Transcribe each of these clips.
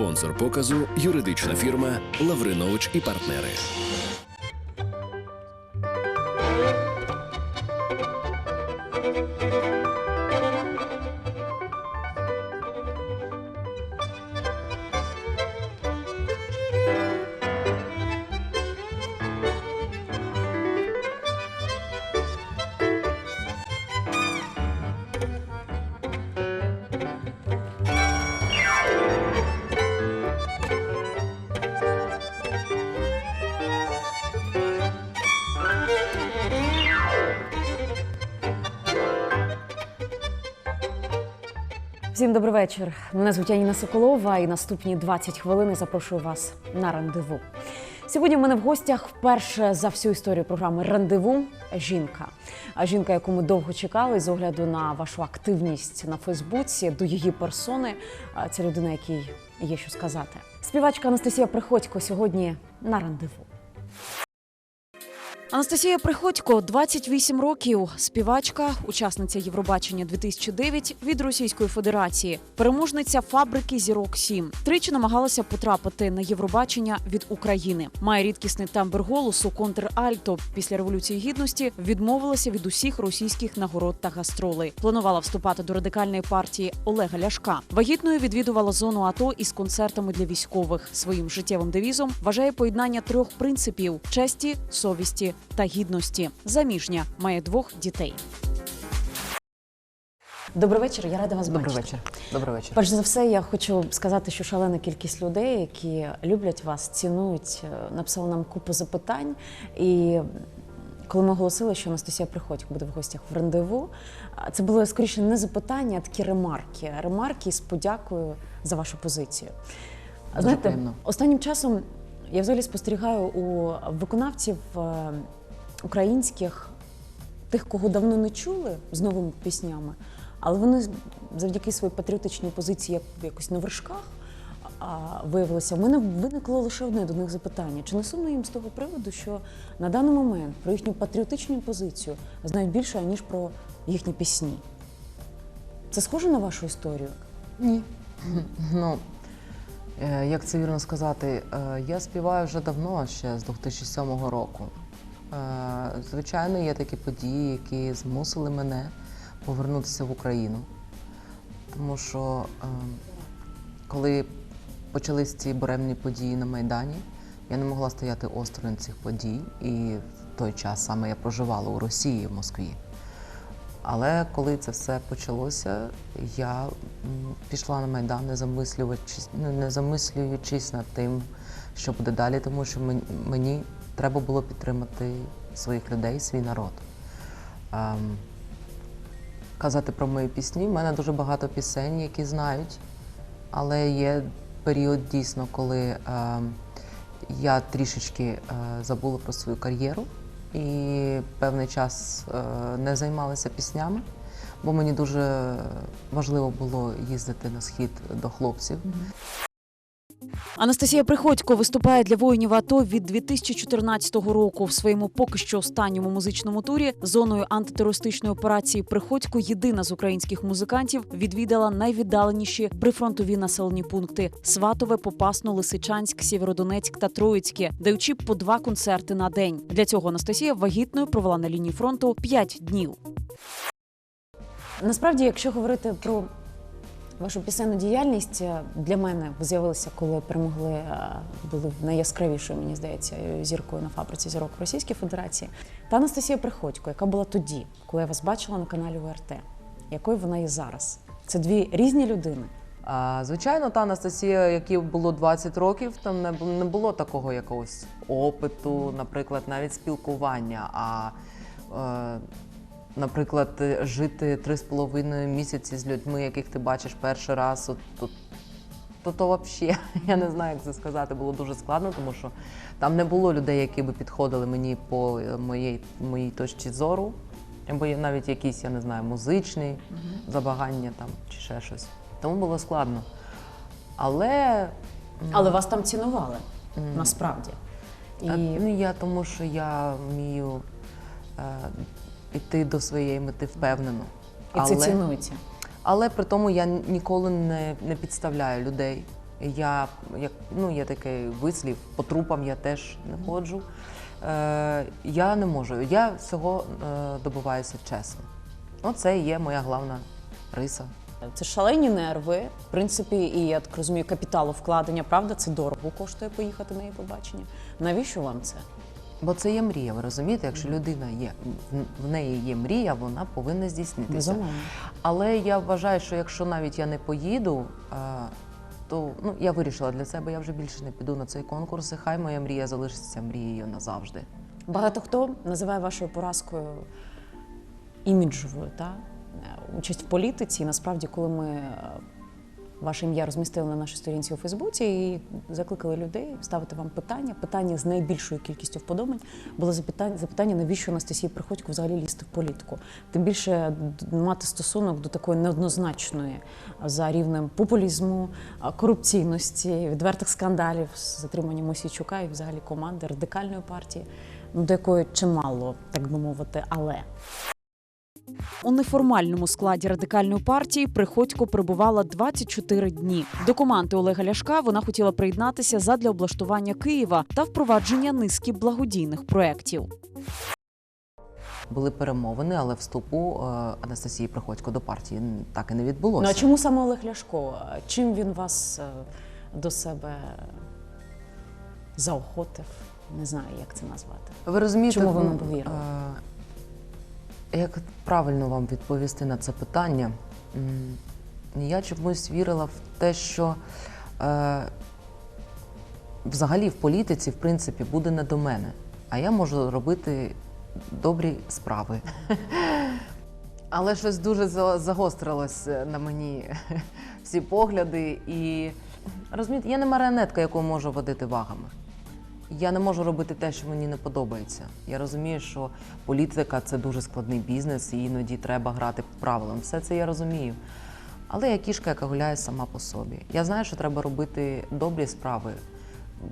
Спонсор показу юридична фірма Лавринович і партнери. Всім добрий вечір. Мене звуть Яніна Соколова і наступні 20 хвилин запрошую вас на рандеву. Сьогодні в мене в гостях вперше за всю історію програми Рандеву жінка. Жінка, яку ми довго чекали, з огляду на вашу активність на Фейсбуці, до її персони. Це людина, якій є що сказати. Співачка Анастасія Приходько сьогодні на рандеву. Анастасія Приходько, 28 років, співачка, учасниця Євробачення 2009 від Російської Федерації, переможниця фабрики Зірок 7 Тричі намагалася потрапити на Євробачення від України. Має рідкісний тембр голосу контральто. Після революції гідності відмовилася від усіх російських нагород та гастролей. Планувала вступати до радикальної партії Олега Ляшка. Вагітною відвідувала зону АТО із концертами для військових. Своїм життєвим девізом вважає поєднання трьох принципів: честі, совісті та гідності. Заміжня має двох дітей. Добрий вечір. Я рада вас Добрий бачити. вечір. Добрий вечір. Перш за все, я хочу сказати, що шалена кількість людей, які люблять вас, цінують, е, написали нам купу запитань. І коли ми оголосили, що Анастасія Приходько буде в гостях в рандеву, це було скоріше не запитання, а такі ремарки. Ремарки з подякою за вашу позицію. Дуже Знаєте, приємно. останнім часом я взагалі спостерігаю у виконавців е, українських тих, кого давно не чули з новими піснями, але вони завдяки своїй патріотичній позиції якось на вершках виявилося. У мене виникло лише одне до них запитання: чи не сумно їм з того приводу, що на даний момент про їхню патріотичну позицію знають більше, ніж про їхні пісні? Це схоже на вашу історію? Ні. Ну, як це вірно сказати, е, я співаю вже давно, ще з 2007 року. Е, Звичайно, є такі події, які змусили мене повернутися в Україну. Тому що е, коли почались ці буремні події на Майдані, я не могла стояти осторонь цих подій. І в той час саме я проживала у Росії, в Москві. Але коли це все почалося, я пішла на майдан, не замислюючись, не замислюючись над тим, що буде далі, тому що мені, треба було підтримати своїх людей, свій народ. Ем, казати про мої пісні. У мене дуже багато пісень, які знають, але є період дійсно, коли ем, я трішечки е, забула про свою кар'єру і певний час е, не займалася піснями, бо мені дуже важливо було їздити на схід до хлопців. Анастасія Приходько виступає для воїнів АТО від 2014 року. В своєму поки що останньому музичному турі зоною антитерористичної операції Приходько єдина з українських музикантів відвідала найвіддаленіші прифронтові населені пункти: Сватове, Попасну, Лисичанськ, Сєвєродонецьк та Троїцьке, даючи по два концерти на день. Для цього Анастасія вагітною провела на лінії фронту 5 днів. Насправді, якщо говорити про Вашу пісенну діяльність е, для мене ви з'явилися, коли перемогли, е, були найяскравішою, мені здається, зіркою на фабриці зірок в Російській Федерації. Та Анастасія Приходько, яка була тоді, коли я вас бачила на каналі УРТ, якою вона є зараз. Це дві різні людини. А, звичайно, та Анастасія, якій було 20 років, там не було такого якогось опиту, наприклад, навіть спілкування. А, е, наприклад, е, жити три з половиною місяці з людьми, яких ти бачиш перший раз, от, то, то, то взагалі, я не знаю, як це сказати, було дуже складно, тому що там не було людей, які би підходили мені по е, моїй, моїй точці зору. Або навіть якісь, я не знаю, музичні забагання там чи ще щось. Тому було складно. Але Але вас там цінували насправді. І а, ну, я тому, що я вмію е, йти до своєї мети впевнено. і це цінується. але при тому я ніколи не, не підставляю людей. Я, як, ну, є такий вислів, по трупам я теж не ходжу. Е, я не можу. Я всього е, добиваюся чесно. Оце і є моя головна риса. Це шалені нерви, в принципі, і я так розумію, капіталу вкладення, правда, це дорого коштує поїхати на її побачення. Навіщо вам це? Бо це є мрія, ви розумієте? Якщо людина є, в- неї є мрія, вона повинна здійснитися. Безумовно. Але я вважаю, що якщо навіть я не поїду, то ну, я вирішила для себе, я вже більше не піду на цей конкурс, і хай моя мрія залишиться мрією назавжди. Багато хто називає вашою поразкою іміджовою, та? Е, участь в політиці. І насправді, коли ми е, ваше ім'я розмістили на нашій сторінці у Фейсбуці і закликали людей ставити вам питання, питання з найбільшою кількістю вподобань було запитання, запитання, навіщо Анастасії Приходько взагалі лізти в політику. Тим більше мати стосунок до такої неоднозначної за рівнем популізму, корупційності, відвертих скандалів з затриманням Мосійчука і взагалі команди радикальної партії, ну, до якої чимало, так би мовити, але. У неформальному складі радикальної партії Приходько перебувала 24 дні. До команди Олега Ляшка вона хотіла приєднатися задля облаштування Києва та впровадження низки благодійних проєктів. Були перемовини, але вступу е, Анастасії Приходько до партії так і не відбулося. Ну а чому саме Олег Ляшко? Чим він вас е, до себе заохотив? Не знаю, як це назвати. Ви розумієте, Чому ви ну, нам повірили? Е, Як правильно вам відповісти на це питання? Я чомусь вірила в те, що е, взагалі в політиці, в принципі, буде не до мене, а я можу робити добрі справи. Але щось дуже за- загострилось на мені всі погляди. І розумієте, я не маріонетка, яку можу водити вагами. Я не можу робити те, що мені не подобається. Я розумію, що політика це дуже складний бізнес, і іноді треба грати по правилам. Все це я розумію. Але я кішка, яка гуляє сама по собі. Я знаю, що треба робити добрі справи.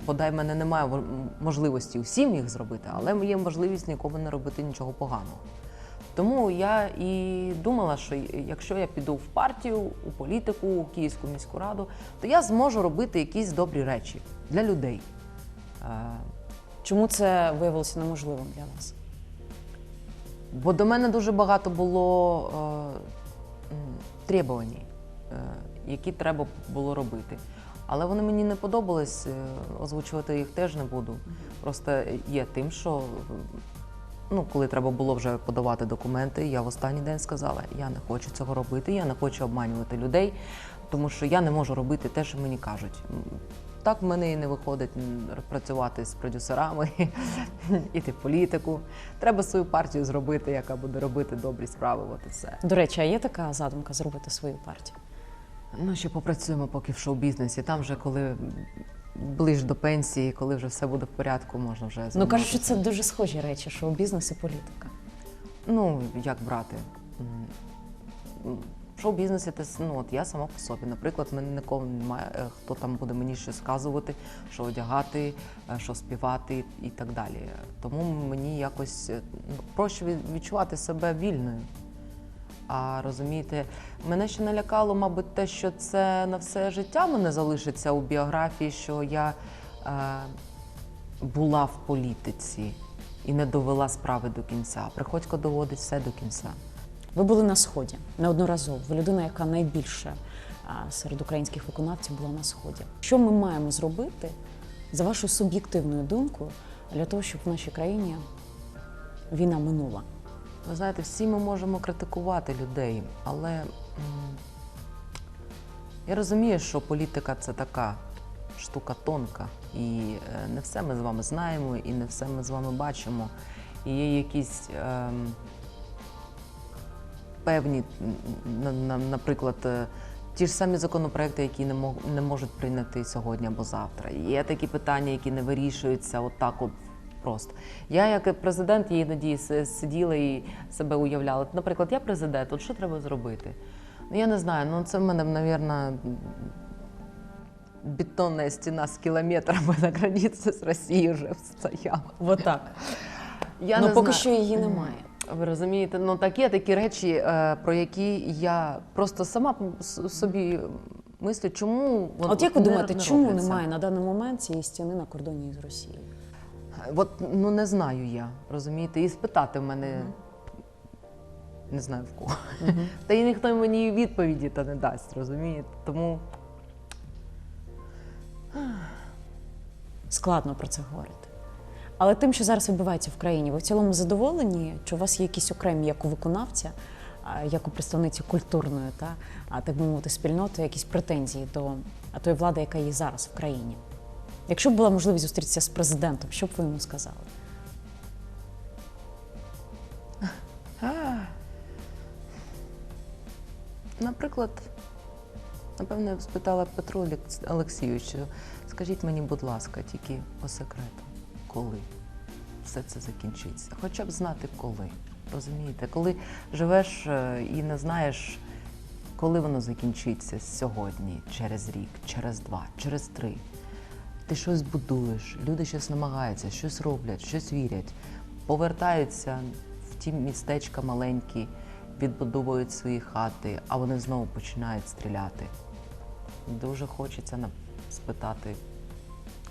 Бодай в мене немає во- можливості усім їх зробити, але є можливість нікому не робити нічого поганого. Тому я і думала, що якщо я піду в партію, у політику, у Київську міську раду, то я зможу робити якісь добрі речі для людей. Е, Чому це виявилося неможливим для вас? Бо до мене дуже багато було е, требувань, е, які треба було робити. Але вони мені не подобались, е, озвучувати їх теж не буду. Просто є тим, що ну, коли треба було вже подавати документи, я в останній день сказала, я не хочу цього робити, я не хочу обманювати людей, тому що я не можу робити те, що мені кажуть. Так в мене і не виходить працювати з продюсерами, іти в політику. Треба свою партію зробити, яка буде робити добрі справи. От і все. До речі, а є така задумка зробити свою партію? Ну, ще попрацюємо поки в шоу-бізнесі. Там вже коли ближ до пенсії, коли вже все буде в порядку, можна вже Ну займатися. кажуть, що це дуже схожі речі, шоу бізнес і політика. Ну, як брати? В шоу-бізнесі ти ну, от я сама по собі. Наприклад, мене нікого немає, е, хто там буде мені щось сказувати, що одягати, е, що співати і так далі. Тому мені якось е, ну, проще від- відчувати себе вільною. А розумієте, мене ще налякало, мабуть, те, що це на все життя мене залишиться у біографії, що я е, була в політиці і не довела справи до кінця. Приходько доводить все до кінця. Ви були на сході неодноразово. Ви людина, яка найбільше серед українських виконавців була на сході. Що ми маємо зробити за вашою суб'єктивною думкою для того, щоб в нашій країні війна минула? Ви знаєте, всі ми можемо критикувати людей, але я розумію, що політика це така штука тонка, і е, не все ми з вами знаємо, і не все ми з вами бачимо. І є якісь ем, певні, наприклад, е, ті ж самі законопроекти, які не, мог, не можуть прийняти сьогодні або завтра. Є такі питання, які не вирішуються отак от просто. Я як президент я іноді сиділа і себе уявляла. Наприклад, я президент, от що треба зробити? Ну я не знаю, ну це в мене, мабуть, бетонна стіна з кілометрами на границі з Росією вже стояла. Вот так. Я ну поки знаю. що її немає. Ви розумієте, ну такі такі речі, е, про які я просто сама собі мислю, чому А От як ви думаєте, не чому робляться? немає на даний момент цієї стіни на кордоні з Росією? От ну не знаю я, розумієте, і спитати в мене не знаю в кого. Та і ніхто мені відповіді та не дасть, розумієте? Тому Складно про це говорити. Але тим, що зараз відбувається в країні, ви в цілому задоволені? Чи у вас є якісь окремі як у виконавця, як у представниці культурної, та, так би мовити, спільноти, якісь претензії до тої влади, яка є зараз в країні? Якщо б була можливість зустрітися з президентом, що б ви йому сказали? Наприклад, напевно, я спитала Петру Олексійовичу, скажіть мені, будь ласка, тільки по секрету, коли все це закінчиться? Хоча б знати коли. Розумієте, коли живеш е, і не знаєш, коли воно закінчиться сьогодні, через рік, через два, через три. Ти щось будуєш, люди щось намагаються, щось роблять, щось вірять, повертаються в ті містечка маленькі, відбудовують свої хати, а вони знову починають стріляти. Дуже хочеться спитати,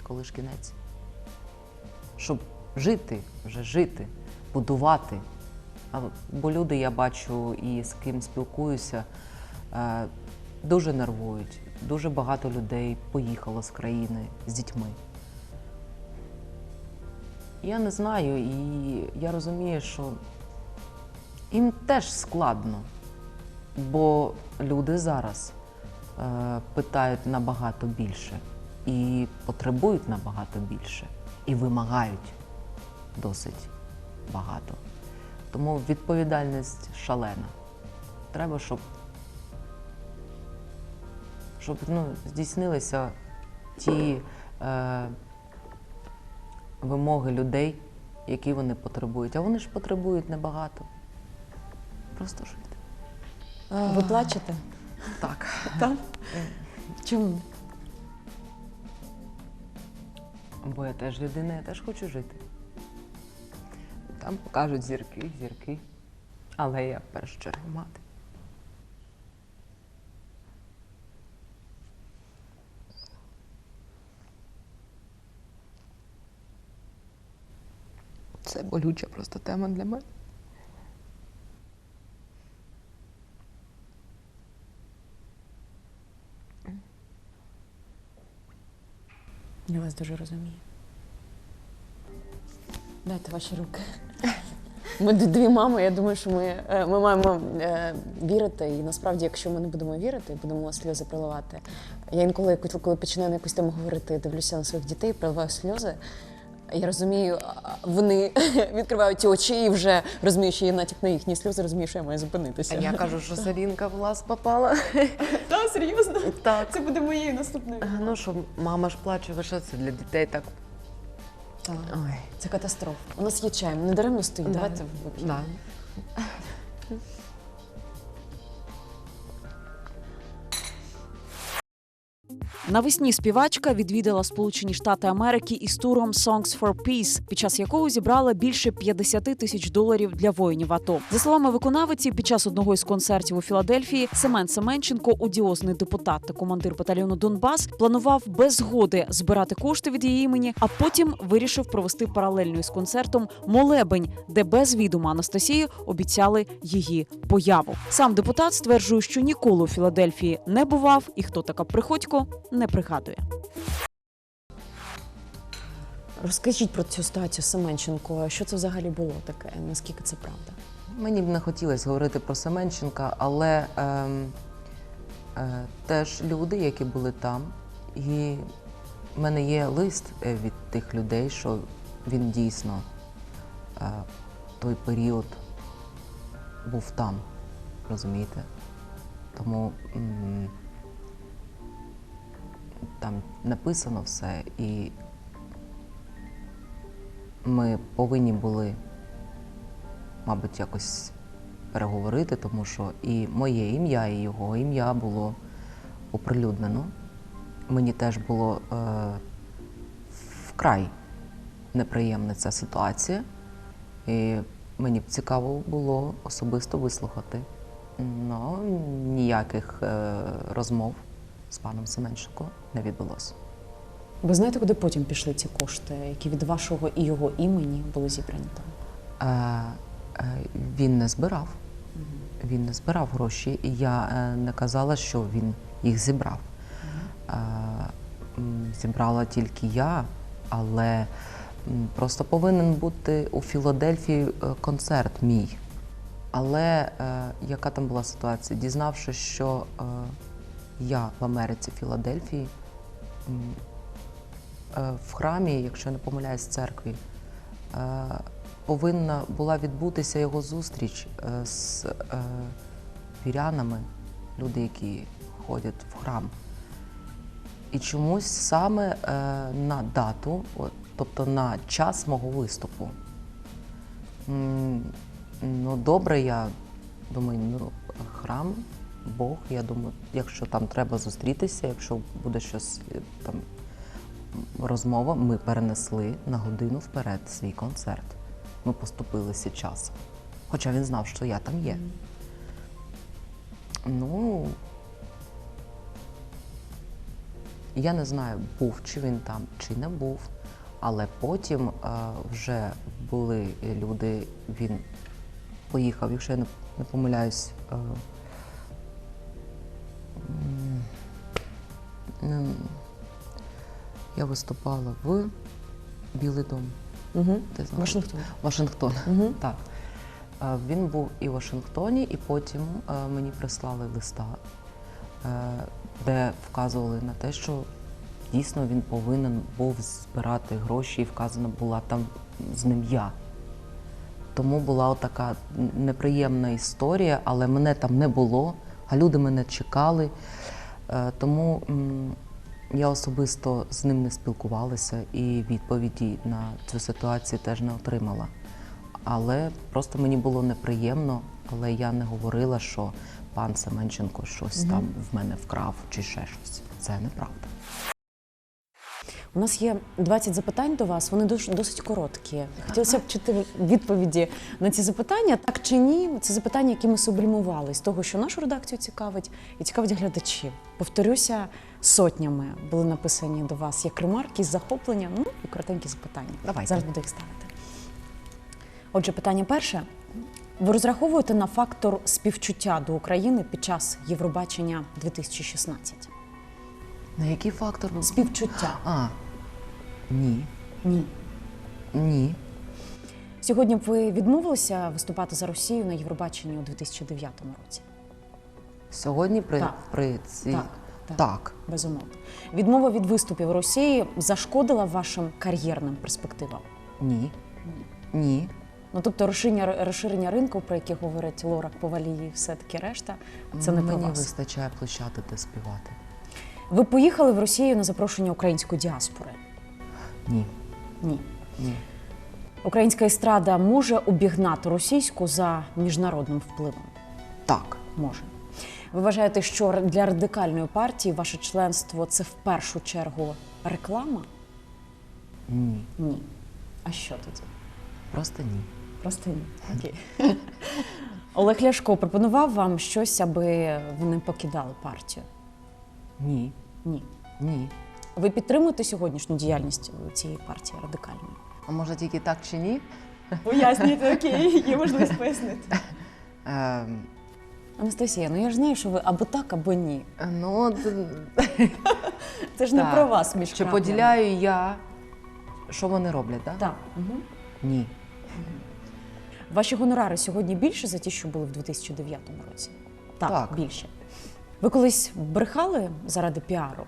коли ж кінець? Щоб жити, вже жити, будувати. Бо люди, я бачу і з ким спілкуюся, е, дуже нервують. Дуже багато людей поїхало з країни з дітьми. Я не знаю, і я розумію, що їм теж складно, бо люди зараз е, питають набагато більше і потребують набагато більше, і вимагають досить багато. Тому відповідальність шалена. Треба, щоб, щоб ну, здійснилися ті е, вимоги людей, які вони потребують. А вони ж потребують небагато. Просто жити. Ви плачете? Так. Так. Чому? Бо я теж людина, я теж хочу жити. Там покажуть зірки, зірки. Але я першу чергу мати. Це болюча просто тема для мене. Я вас дуже розумію. Дайте ваші руки. Ми дві мами, я думаю, що ми, е, ми маємо е, вірити. І насправді, якщо ми не будемо вірити, будемо сльози проливати. Я інколи, коли- починаю на якусь тему говорити, дивлюся на своїх дітей, проливаю сльози. Я розумію, вони відкривають очі і вже розумію, що є натяк на їхні сльози, розумію, що я маю зупинитися. А я кажу, що Сарінка в лаз попала. Та, серйозно? Так. Це буде моєю наступною. Ну що, мама ж плаче, ви що це для дітей так. Так. Ой. Це катастрофа. У нас є чай, не даремно стоїть. Да. Давайте вип'ємо. Да. Навесні співачка відвідала Сполучені Штати Америки із туром Songs for Peace, під час якого зібрала більше 50 тисяч доларів для воїнів АТО. За словами виконавиці, під час одного із концертів у Філадельфії Семен Семенченко, одіозний депутат та командир батальйону Донбас, планував без згоди збирати кошти від її імені, а потім вирішив провести паралельно із концертом молебень, де без відома Анастасії обіцяли її появу. Сам депутат стверджує, що ніколи у Філадельфії не бував, і хто така приходько не пригадує. Розкажіть про цю ситуацію Семенченко. Що це взагалі було таке? Наскільки це правда? Мені б не хотілося говорити про Семенченка, але ем, е, теж люди, які були там, і в мене є лист е, від тих людей, що він дійсно е, той період був там, розумієте? Тому м, там написано все, і ми повинні були мабуть, якось переговорити, тому що і моє ім'я, і його ім'я було оприлюднено. Мені теж було е, вкрай неприємна ця ситуація, і мені б цікаво було особисто вислухати. Ну, ніяких е, розмов з паном Семенченко не відбулося. Ви знаєте, куди потім пішли ці кошти, які від вашого і його імені були зібрані там? Е, е, він не збирав. Він не збирав гроші, і я е, не казала, що він їх зібрав. Е, зібрала тільки я, але просто повинен бути у Філадельфії е, концерт мій. Але е, яка там була ситуація? Дізнавшись, що е, я в Америці, Філадельфії, е, в храмі, якщо не помиляюсь, церкві, е, повинна була відбутися його зустріч е, з вірянами, люди, які ходять в храм. І чомусь саме на дату, тобто на час мого виступу. Ну, добре, я думаю, ну, храм, Бог, я думаю, якщо там треба зустрітися, якщо буде щось е, там розмова, ми перенесли на годину вперед свій концерт. Ми поступилися часом. Хоча він знав, що я там є. Ну, я не знаю, був чи він там, чи не був. Але потім е, вже були люди, він поїхав, якщо я не, не помиляюсь. Е, я виступала в Білий дом. Угу. Ти знаєш? Вашингтон. Вашингтон. Угу. Так. Е, Він був і в Вашингтоні, і потім е, мені прислали листа, е, де вказували на те, що дійсно він повинен був збирати гроші, і вказана була там з ним я. Тому була така неприємна історія, але мене там не було, а люди мене чекали. Е, Тому я особисто з ним не спілкувалася і відповіді на цю ситуацію теж не отримала. Але просто мені було неприємно, але я не говорила, що пан Семенченко щось там в мене вкрав чи ще щось. Це неправда. У нас є 20 запитань до вас. Вони дос- досить короткі. Хотілося б чути відповіді на ці запитання. Так чи ні? Це запитання, які ми сублімували з того, що нашу редакцію цікавить, і цікавить глядачів. Повторюся, сотнями були написані до вас як ремарки, захоплення, ну і коротенькі запитання. Давайте. Зараз буду їх ставити. Отже, питання перше. Ви розраховуєте на фактор співчуття до України під час Євробачення 2016? На який фактор? Співчуття? А, ні. Ні. Ні. Сьогодні б ви відмовилися виступати за Росію на Євробаченні у 2009 році? Сьогодні при, Так. при цій. Так, так. так. Безумовно. Відмова від виступів Росії зашкодила вашим кар'єрним перспективам. Ні. Ні. Ну тобто розширення, розширення ринку, про яке говорить Лора Повалії, і все таки решта, це не про Мені вас. вистачає площади, де співати. Ви поїхали в Росію на запрошення української діаспори? Ні. Ні. Ні. Українська естрада може обігнати російську за міжнародним впливом? Так. Може. Ви вважаєте, що для радикальної партії ваше членство це в першу чергу реклама? Ні. Ні. А що тоді? Просто ні. Просто ні. Окей. Олег Ляшко пропонував вам щось, аби ви не покидали партію? Ні. Ні. Ні. Ви підтримуєте сьогоднішню діяльність цієї партії радикальної? А може тільки так чи ні? Пояснюйте, окей, є можливість пояснити. Ем, Анастасія, ну я ж знаю, що ви або так, або ні. ну, Це ж не про вас між чи поділяю я, що вони роблять, так? Так. Ні. Ваші гонорари сьогодні більше за ті, що були в 2009 році? Так, Так. більше. Ви колись брехали заради піару?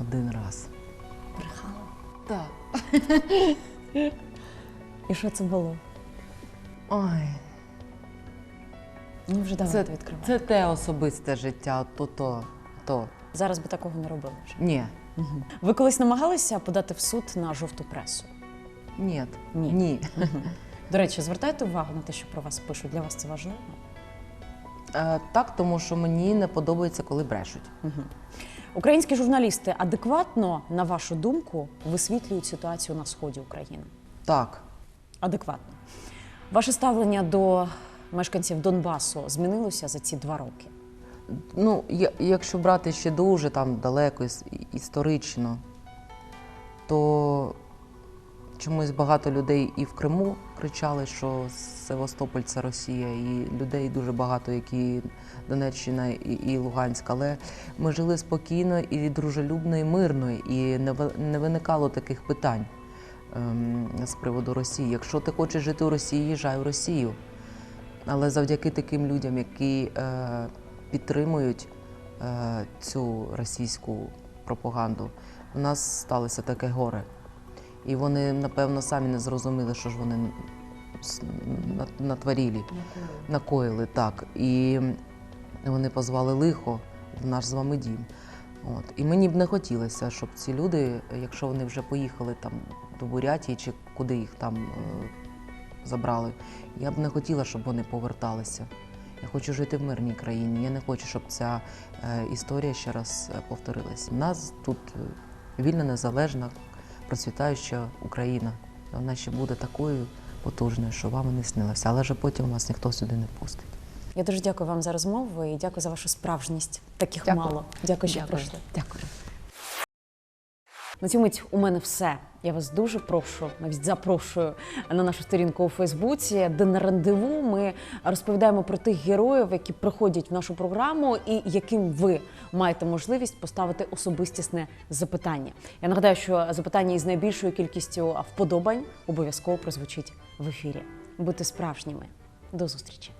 Один раз. Брехали. Так. І що це було? Ой. Ну вже Це, давайте відкривати. це те особисте життя, то то. то. Зараз би такого не робили вже. Ні. Ви колись намагалися подати в суд на жовту пресу? Ні. Ні. Ні. До речі, звертайте увагу на те, що про вас пишуть. Для вас це важливо? Е, так, тому що мені не подобається, коли брешуть. Українські журналісти адекватно, на вашу думку, висвітлюють ситуацію на сході України. Так. Адекватно. Ваше ставлення до мешканців Донбасу змінилося за ці два роки? Ну, якщо брати ще дуже там далеко історично, то чомусь багато людей і в Криму кричали, що Севастополь це Росія, і людей дуже багато, які Донеччина і, і Луганськ. Але ми жили спокійно і дружелюбно, і мирно, і не, не виникало таких питань ем, з приводу Росії. Якщо ти хочеш жити у Росії, їжджай у Росію. Але завдяки таким людям, які е, підтримують е, цю російську пропаганду, у нас сталося таке горе. І вони, напевно, самі не зрозуміли, що ж вони натворили, накоїли так. І вони позвали лихо в наш з вами дім. От. І мені б не хотілося, щоб ці люди, якщо вони вже поїхали там до Бурятії чи куди їх там е, забрали, я б не хотіла, щоб вони поверталися. Я хочу жити в мирній країні. Я не хочу, щоб ця е, історія ще раз е, повторилась. У нас тут е, вільна, незалежна, процвітаюча Україна. Вона ще буде такою потужною, що вам і не снилося. Але вже потім вас ніхто сюди не пустить. Я дуже дякую вам за розмову і дякую за вашу справжність. Таких Дякую. мало. Дякую, що Дякую. прийшли. Дякую. На цю мить у мене все. Я вас дуже прошу, навіть запрошую на нашу сторінку у Фейсбуці, де на рандеву ми розповідаємо про тих героїв, які приходять в нашу програму, і яким ви маєте можливість поставити особистісне запитання. Я нагадаю, що запитання із найбільшою кількістю вподобань обов'язково прозвучить в ефірі. Будьте справжніми. До зустрічі.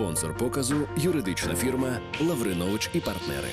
Спонсор показу юридична фірма Лавринович і партнери.